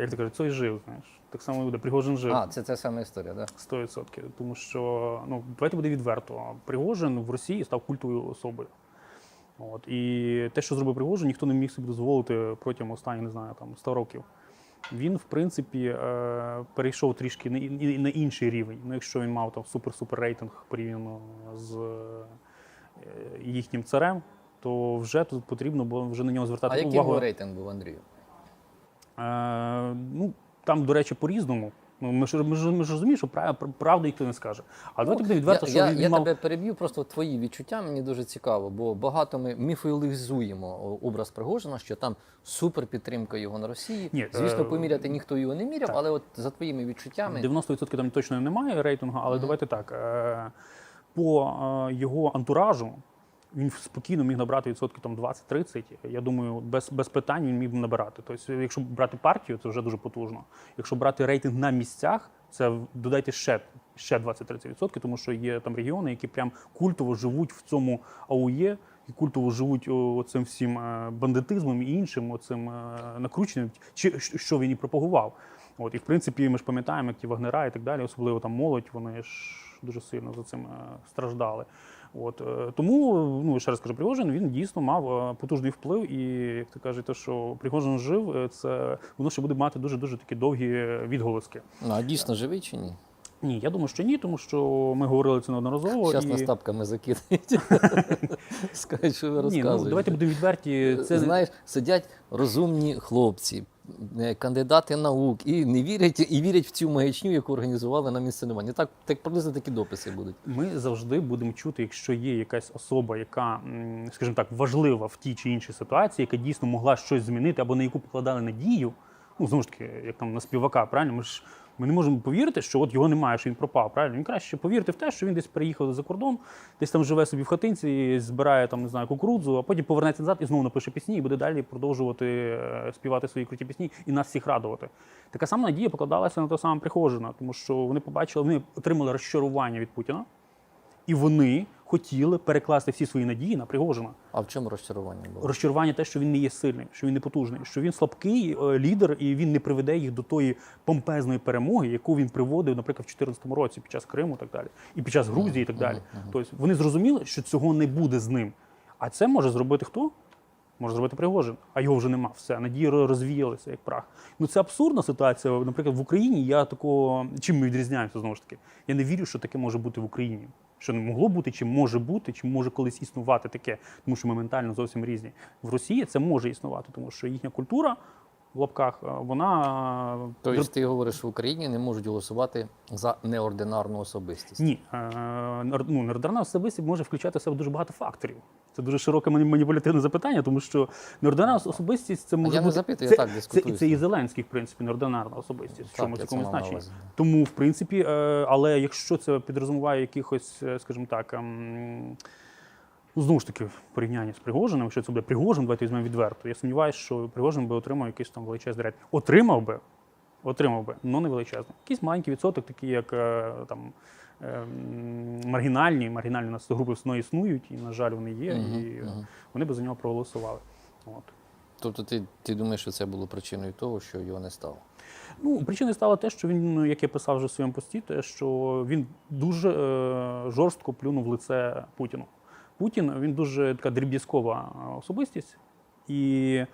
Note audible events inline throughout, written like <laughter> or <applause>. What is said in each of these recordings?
як ти кажуть, цей жив, знаєш. Так само буде, Пригожин жив. А, це та сама історія, так? 100%. Тому що, ну, давайте буде відверто. Пригожин в Росії став культовою особою. От. І те, що зробив Пригожин, ніхто не міг собі дозволити протягом останніх, не знаю, там, 100 років. Він, в принципі, е, перейшов трішки на, на інший рівень. Ну, якщо він мав там супер-супер рейтинг порівняно з е, їхнім царем, то вже тут потрібно було вже на нього звертати А який увагу. його рейтинг був, Андрію? Е, ну, там, до речі, по-різному. Ну, ми ж, ми ж, ми ж розуміємо, що прав- правду ніхто не скаже. А давайте буде відверто, що я, він я мав... тебе переб'ю, просто твої відчуття мені дуже цікаво, бо багато ми міфологізуємо о- образ Пригожина, що там супер підтримка його на Росії. Ні, Звісно, е, поміряти ніхто його не міряв, так. але от за твоїми відчуттями. 90% там точно немає рейтингу, але давайте так. е, По е, його антуражу він спокійно міг набрати відсотків там 20-30. Я думаю, без, без питань він міг би набирати. Тобто, якщо брати партію, це вже дуже потужно. Якщо брати рейтинг на місцях, це додайте ще, ще 20-30%, тому що є там регіони, які прям культово живуть в цьому АУЄ. І культово живуть цим всім е, бандитизмом і іншим оцим е, накрученням, чи що він і пропагував. От, і в принципі, ми ж пам'ятаємо, як ті вагнера і так далі, особливо там молодь, вони ж дуже сильно за цим е, страждали. От, е, тому, ну ще раз кажу, Пригожин він дійсно мав е, потужний вплив, і як ти кажеш, те, що Пригожин жив, е, це воно ще буде мати дуже дуже такі довгі відголоски. Ну, а дійсно живий чи ні? Ні, я думаю, що ні, тому що ми говорили це неодноразово. Зараз і... нас тапками закидають. <laughs> Скажуть, що ви Ні, ну, давайте будемо відверті. Це Знаєш, сидять розумні хлопці, кандидати наук, і не вірять, і вірять в цю маячню, яку організували на місценування. Так, так приблизно такі дописи будуть. Ми завжди будемо чути, якщо є якась особа, яка, скажімо так, важлива в тій чи іншій ситуації, яка дійсно могла щось змінити або на яку покладали надію. Ну, знову ж таки, як там на співака, правильно? Ми ж ми не можемо повірити, що от його немає, що він пропав. Правильно? Він краще повірити в те, що він десь переїхав за кордон, десь там живе собі в хатинці, збирає там, не знаю, кукурудзу, а потім повернеться назад і знову напише пісні і буде далі продовжувати е, співати свої круті пісні і нас всіх радувати. Така сама надія покладалася на того самого Прихожина, тому що вони побачили, вони отримали розчарування від Путіна, і вони хотіли перекласти всі свої надії на Пригожина. А в чому розчарування було? Розчарування те, що він не є сильним, що він не потужний, що він слабкий е, лідер, і він не приведе їх до тої помпезної перемоги, яку він приводив, наприклад, в 2014 році під час Криму, і так далі, і під час Грузії, і так далі. Тобто вони зрозуміли, що цього не буде з ним. А це може зробити хто? Може зробити Пригожин, а його вже нема. Все, надії розвіялися як прах. Ну це абсурдна ситуація. Наприклад, в Україні я такого чим ми відрізняємося знову ж таки. Я не вірю, що таке може бути в Україні. Що не могло бути, чи може бути, чи може колись існувати таке, тому що ми ментально зовсім різні. В Росії це може існувати, тому що їхня культура в лапках, е, вона е, Тобто ти говориш, в Україні не можуть голосувати за неординарну особистість. Ні, е, ну, неординарна особистість може включати в себе дуже багато факторів. Це дуже широке маніпулятивне запитання, тому що неординарна особистість це може я не запитую, це, я так це, дискутую це і. Зеленський, в принципі, неординарна особистість. В Так, чому такому це мав на значенні. Тому, в принципі, але якщо це підрозуміває якихось, скажімо так, ем, ну, знову ж таки, в порівнянні з Пригожиним, якщо це буде Пригожин, давайте візьмемо відверто. Я сумніваюся, що Пригожин би отримав якийсь там величезний рейтинг. Отримав би, отримав би, але не величезний. Якийсь маленький відсоток, такий як е, там. ем, Маргінальні, маргінальні у нас групи існують, і, на жаль, вони є, Мгм, і мгм. вони би за нього проголосували. От. Тобто ти, ти думаєш, що це було причиною того, що його не стало? Ну, причиною стало те, що він, ну, як я писав вже в своєму пості, те, що він дуже е, жорстко плюнув в лице Путіну. Путін він дуже така дріб'язкова особистість, і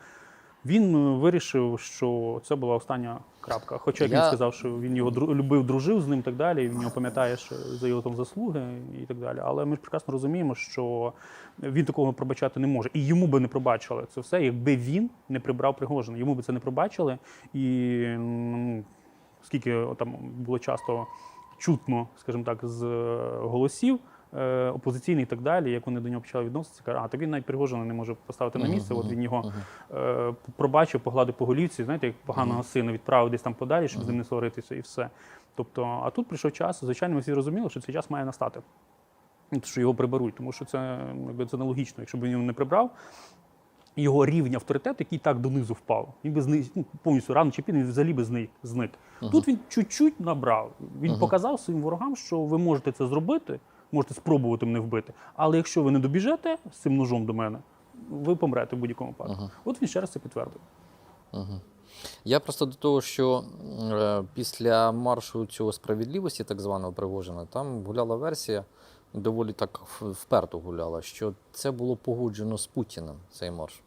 він е, вирішив, що це була остання крапка. Хоча як Я- він сказав, що він його дру- любив, дружив з ним і так далі, і він його пам'ятає за його там заслуги і так далі. Але ми ж прекрасно розуміємо, що він такого пробачати не може. І йому би не пробачили це все, якби він не прибрав Пригожина. Йому би це не пробачили. І ну, скільки там було часто чутно, скажімо так, з е, голосів. Е, Опозиційних і так далі, як вони до нього почали відноситися, кажуть, а так він навіть Пригожина не може поставити на місце. От він його е, пробачив, погладив по голівці, знаєте, як поганого сина відправив десь там подалі, щоб з ним не сваритися, і все. Тобто, а тут прийшов час, звичайно, ми всі розуміли, що цей час має настати. Ну, Що його приберуть, тому що це, ну, якби, це нелогічно. Якщо б він його не прибрав, його рівень авторитету, який так донизу впав, він би зни... ну, повністю рано чи пізно він взагалі би зник. зник. Тут він чуть-чуть набрав. Він показав своїм ворогам, що ви можете це зробити, можете спробувати мене вбити. Але якщо ви не добіжете з цим ножом до мене, ви помрете в будь-якому випадку. От він ще раз це підтвердив. Угу. Я просто до того, що е, після маршу цього справедливості, так званого Пригожина, там гуляла версія, доволі так вперто гуляла, що це було погоджено з Путіним, цей марш.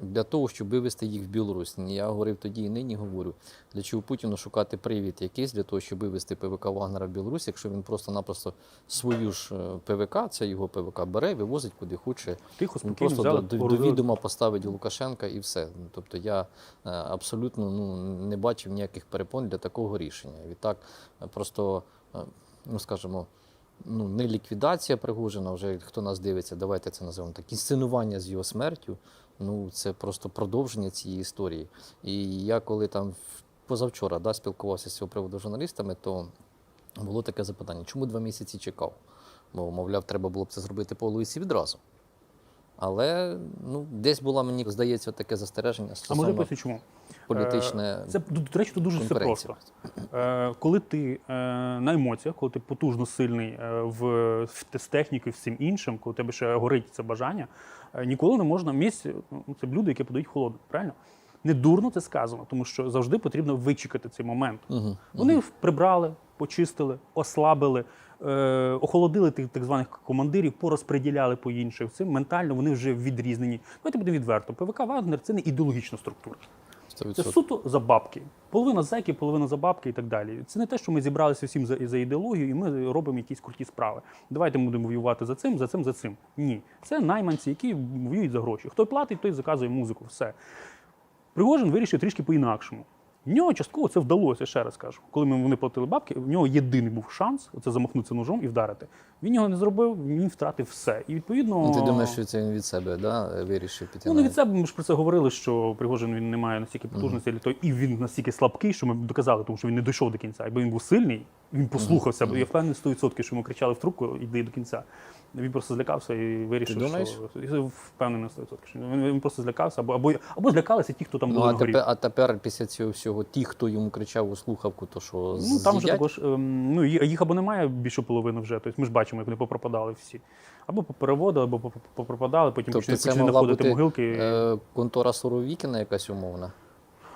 Для того, щоб вивести їх в Білорусь. Я говорив тоді і нині говорю, для чого Путіну шукати привід якийсь для того, щоб вивести ПВК Вагнера в Білорусь, якщо він просто-напросто свою ж е, ПВК, це його ПВК, бере, вивозить куди хоче. Тихо, Він спокійно просто взяли, до, до, до відома поставить Лукашенка і все. Тобто я е, абсолютно ну, не бачив ніяких перепон для такого рішення. Відтак, е, просто, ну скажімо, ну, не ліквідація Пригожина, вже хто нас дивиться, давайте це називаємо так. Інсценування з його смертю. Ну, це просто продовження цієї історії. І я коли там позавчора да, спілкувався з цього приводу з журналістами, то було таке запитання: чому два місяці чекав? Бо, мовляв, треба було б це зробити по вулиці відразу. Але ну, десь було, мені здається, таке застереження А може поясню чому? політичне. Е, Це до речі, тут дуже все просто. Е, Коли ти е, на емоціях, коли ти потужно сильний в, в з технікою, всім іншим, коли тебе ще горить це бажання, ніколи не можна місць. ну, Це люди, які подають холодно, правильно? Не дурно це сказано, тому що завжди потрібно вичекати цей момент. Угу. Вони прибрали, почистили, ослабили, е, охолодили тих так званих командирів, порозподіляли по інших. Цим ментально вони вже відрізнені. Давайте будемо відверто. ПВК Вагнер це не ідеологічна структура. Це 100%. суто за бабки. Половина зеків, половина за бабки і так далі. Це не те, що ми зібралися всім за, за ідеологію, і ми робимо якісь круті справи. Давайте ми будемо воювати за цим, за цим, за цим. Ні. Це найманці, які воюють за гроші. Хто платить, той заказує музику. Все. Пригожин вирішив трішки по-інакшому. В нього частково це вдалося, ще раз кажу. Коли ми вони платили бабки, в нього єдиний був шанс оце замахнутися ножом і вдарити. Він його не зробив, він втратив все. І відповідно. Ну, ти думаєш, що це він від себе да, вирішив піти? Ну, не від себе ми ж про це говорили, що Пригожин він не має настільки потужності, mm і він настільки слабкий, що ми доказали, тому що він не дійшов до кінця. Якби він був сильний, він послухався. бо Я впевнений 100%, що йому кричали в трубку, іди до кінця. Він просто злякався і вирішив, Ти думаєш? що впевнений на 100%. Що він, він просто злякався, або, або, або злякалися ті, хто там Ну, були а на горі. тепер, а тепер після цього всього, ті, хто йому кричав у слухавку, то що Ну там вже з'їдять? також ем, ну ї- їх або немає більше половини вже. Тобто ми ж бачимо, як вони попропадали всі. Або попереводили, або поп- попропадали, потім Тобто почали, це почали могла знаходити бути могилки. е, контора Суровікіна якась умовна.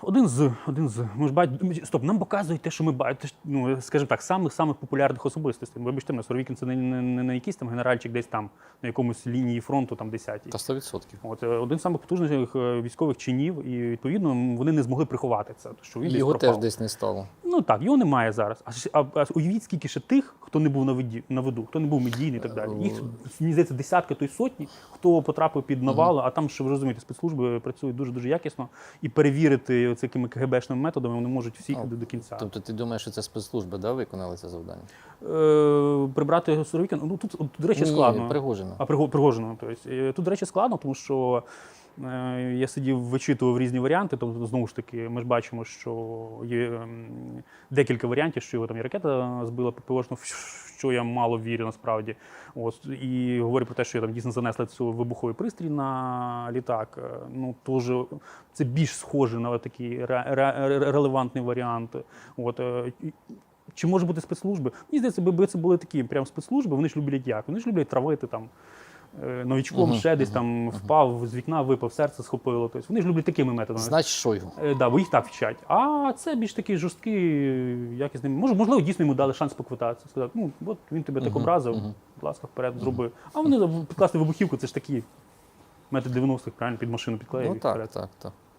Один з один з ми ж бачимо. Стоп, нам показують те, що ми бачимо. Ну скажімо так, самих самих популярних особистостей. Вибачте, мене Суровікін це не, не, не, не якийсь там генеральчик, десь там на якомусь лінії фронту, там десятій. Та 100%. От е, один з самих потужних е, військових чинів, і відповідно вони не змогли приховати це. Що він десь його пропав. теж десь не стало. Ну так, його немає зараз. А, а, а уявіть, скільки ще тих, хто не був на виді на виду, хто не був медійний і так далі. Їх мені здається, десятки, то й сотні, хто потрапив під навали, а там ще ви розумієте, спецслужби працюють дуже дуже якісно і перевірити це якими КГБшними методами вони можуть всі Ну, до, кінця. Тобто ти думаєш, що це спецслужби да, виконали це завдання? Е, прибрати Суровікіна, ну тут, до речі, Ні, складно. Пригожина. А Приго- Пригожина. Тобто, тут, до речі, складно, тому що я сидів, вичитував різні варіанти. Тобто, знову ж таки, ми ж бачимо, що є ем, декілька варіантів, що його там і ракета збила ППОшну, що я мало вірю насправді. От, і говорю про те, що я там дійсно занесли цю вибуховий пристрій на літак. Е, Ну, теж це більш схоже на такий ре- ре- ре- релевантний варіант. От, е, чи може бути спецслужби? Мені здається, якби це були такі прям спецслужби, вони ж люблять як? Вони ж люблять травити там е, новічком, угу, ще десь там впав, з вікна випав, серце схопило. Тобто вони ж люблять такими методами. Значить, Шойгу. його? да, бо їх так вчать. А це більш такий жорсткий, якісні. Може, можливо, дійсно йому дали шанс поквитатися. Сказати, ну от він тебе так образив, угу, будь ласка, вперед зроби. А вони підкласти вибухівку, це ж такі метод 90-х, правильно, під машину підклеїв. Ну так, так, так.